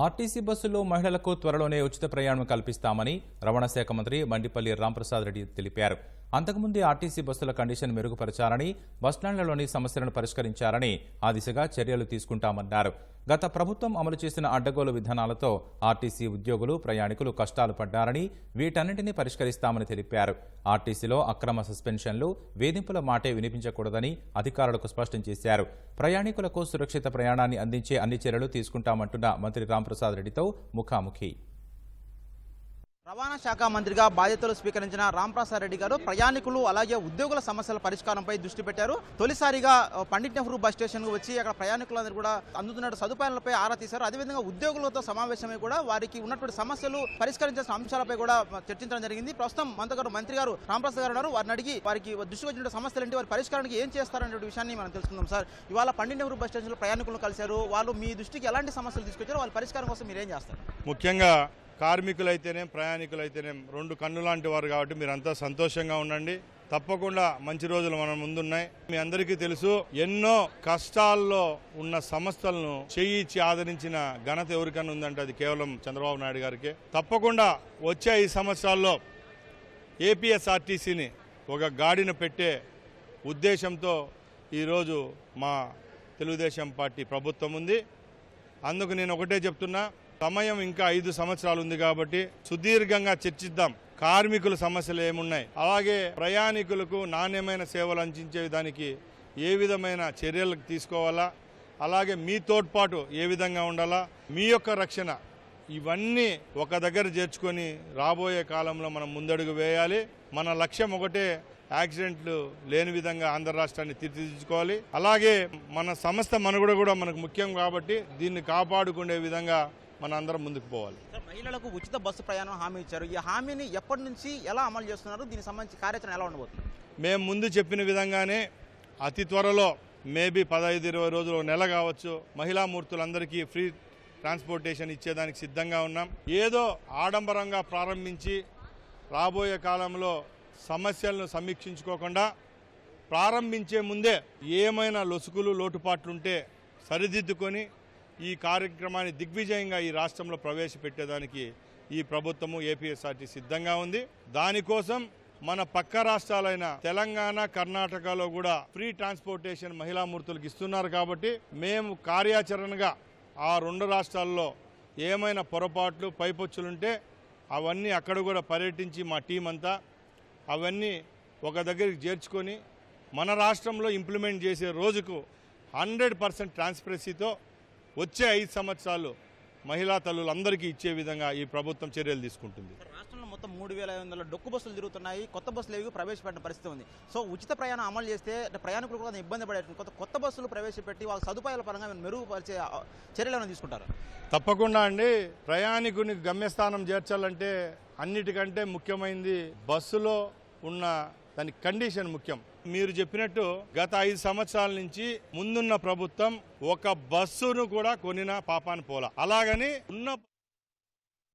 RTC బస్సుల్లో మహిళలకు త్వరలోనే ఉచిత ప్రయాణం కల్పిస్తామని రవాణా శాఖ మంత్రి మండిపల్లి రాంప్రసాద్ రెడ్డి తెలిపారు. అంతకుముందే ఆర్టీసీ బస్సుల కండిషన్ మెరుగుపరచాలని బస్టాండ్లలోని సమస్యలను పరిష్కరించారని ఆ దిశగా చర్యలు తీసుకుంటామన్నారు. గత ప్రభుత్వం అమలు చేసిన అడ్డగోలు విధానాలతో ఆర్టీసీ ఉద్యోగులు ప్రయాణికులు కష్టాలు పడ్డారని వీటన్నింటినీ పరిష్కరిస్తామని తెలిపారు. ఆర్టీసీలో అక్రమ సస్పెన్షన్లు వేధింపుల మాటే వినిపించకూడదని అధికారులకు స్పష్టం చేశారు. ప్రయాణికులకు సురక్షిత ప్రయాణాన్ని అందించే అన్ని చర్యలు తీసుకుంటామంటున్న మంత్రి రాంప్రసాద్ రెడ్డితో ముఖాముఖి. రవాణా శాఖ మంత్రిగా బాధ్యతలు స్వీకరించిన రామప్రసాద్ రెడ్డి గారు ప్రయాణికులు అలాగే ఉద్యోగుల సమస్యల పరిష్కారంపై దృష్టి పెట్టారు. తొలిసారిగా పండిట్ నెహ్రూ బస్ స్టేషన్కు వచ్చి అక్కడ ప్రయాణికులందరూ కూడా అందుతున్న సదుపాయాలపై ఆరా తీశారు. అదేవిధంగా ఉద్యోగులతో సమావేశమై కూడా వారికి ఉన్నటువంటి సమస్యలు పరిష్కరించాల్సిన అంశాలపై కూడా చర్చించడం జరిగింది. ప్రస్తుతం మంత్రి మంత్రి గారు రామప్రసాద్ గారు ఉన్నారు. వారిని అడిగి వారికి దృష్టికి వచ్చిన సమస్యలు ఏంటి? వారి పరిష్కారానికి ఏం చేస్తారనే విషయాన్ని మనం తెలుసుకుందాం సార్. ఇవాళ పండిట్ నెహ్రూ బస్ స్టేషన్లో ప్రయాణికులను కలిశారు. వాళ్ళు మీ దృష్టికి ఎలాంటి సమస్యలు తీసుకొచ్చారు? వాళ్ళ పరిష్కారం కోసం మీరు ఏం చేస్తారు? ముఖ్యంగా కార్మికులైతేనేం ప్రయాణికులైతేనే రెండు కన్ను లాంటి వారు కాబట్టి మీరంతా సంతోషంగా ఉండండి. తప్పకుండా మంచి రోజులు మన ముందున్నాయి. మీ అందరికీ తెలుసు ఎన్నో కష్టాల్లో ఉన్న సంస్థలను చేయి ఇచ్చి ఆదరించిన ఘనత ఎవరికన్నా ఉందంటే అది కేవలం చంద్రబాబు నాయుడు గారికి. తప్పకుండా వచ్చే ఈ సంవత్సరాల్లో ఏపీఎస్ఆర్టీసీని ఒక గాడిన పెట్టే ఉద్దేశంతో ఈరోజు మా తెలుగుదేశం పార్టీ ప్రభుత్వం ఉంది. అందుకు నేను ఒకటే చెప్తున్నా సమయం ఇంకా ఐదు సంవత్సరాలు ఉంది కాబట్టి సుదీర్ఘంగా చర్చిద్దాం. కార్మికుల సమస్యలు ఏమున్నాయి? అలాగే ప్రయాణికులకు నాణ్యమైన సేవలు అందించే దానికి ఏ విధమైన చర్యలు తీసుకోవాలా? అలాగే మీ తోడ్పాటు ఏ విధంగా ఉండాలా? మీ యొక్క రక్షణ ఇవన్నీ ఒక దగ్గర చేర్చుకొని రాబోయే కాలంలో మనం ముందడుగు వేయాలి. మన లక్ష్యం ఒకటే యాక్సిడెంట్లు లేని విధంగా ఆంధ్ర రాష్ట్రాన్ని తీర్చిదిద్దుకోవాలి. అలాగే మన సంస్థ మనుగడ కూడా మనకు ముఖ్యం కాబట్టి దీన్ని కాపాడుకునే విధంగా మన అందరం ముందుకు పోవాలి. మహిళలకు ఉచిత బస్సు ప్రయాణం హామీ ఇచ్చారు. ఈ హామీని ఎప్పటి నుంచి ఎలా అమలు చేస్తున్నారు? దీనికి సంబంధించి కార్యాచరణ ఎలా ఉండబోతుంది? మేము ముందు చెప్పిన విధంగానే అతి త్వరలో మేబీ పదహైదు ఇరవై రోజులు నెల కావచ్చు మహిళా మూర్తులందరికీ ఫ్రీ ట్రాన్స్పోర్టేషన్ ఇచ్చేదానికి సిద్ధంగా ఉన్నాం. ఏదో ఆడంబరంగా ప్రారంభించి రాబోయే కాలంలో సమస్యలను సమీక్షించుకోకుండా ప్రారంభించే ముందే ఏమైనా లొసుగులు లోటుపాట్లుంటే సరిదిద్దుకొని ఈ కార్యక్రమాన్ని దిగ్విజయంగా ఈ రాష్ట్రంలో ప్రవేశపెట్టేదానికి ఈ ప్రభుత్వము ఏపీఎస్ఆర్టీ సిద్ధంగా ఉంది. దానికోసం మన పక్క రాష్ట్రాలైన తెలంగాణ కర్ణాటకలో కూడా ఫ్రీ ట్రాన్స్పోర్టేషన్ మహిళా మూర్తులకు ఇస్తున్నారు కాబట్టి మేము కార్యాచరణగా ఆ రెండు రాష్ట్రాల్లో ఏమైనా పొరపాట్లు పైపొచ్చులుంటే అవన్నీ అక్కడ కూడా పర్యటించి మా టీం అంతా అవన్నీ ఒక దగ్గరికి చేర్చుకొని మన రాష్ట్రంలో ఇంప్లిమెంట్ చేసే రోజుకు హండ్రెడ్ పర్సెంట్ ట్రాన్స్పరెన్సీతో వచ్చే ఐదు సంవత్సరాలు మహిళా తల్లులందరికీ ఇచ్చే విధంగా ఈ ప్రభుత్వం చర్యలు తీసుకుంటుంది. రాష్ట్రంలో మొత్తం మూడు వేల ఐదు వందల డొక్కు బస్సులు తిరుగుతున్నాయి కొత్త బస్సులు ఏవి ప్రవేశపెట్టిన పరిస్థితి ఉంది. సో ఉచిత ప్రయాణం అమలు చేస్తే ప్రయాణికులు కూడా ఇబ్బంది పడే కొత్త కొత్త బస్సులు ప్రవేశపెట్టి వాళ్ళ సదుపాయాల పరంగా మీరు మెరుగుపరిచే ఆ, చర్యలు ఏమైనా తీసుకుంటారు? తప్పకుండా అండి. ప్రయాణికుని గమ్యస్థానం చేర్చాలంటే అన్నిటికంటే ముఖ్యమైనది బస్సులో ఉన్న దాని కండిషన్ ముఖ్యం. మీరు చెప్పినట్టు గత ఐదు సంవత్సరాల నుంచి ముందున్న ప్రభుత్వం ఒక బస్సును కూడా కొనిన పాపాను పోలా. అలాగని ఉన్న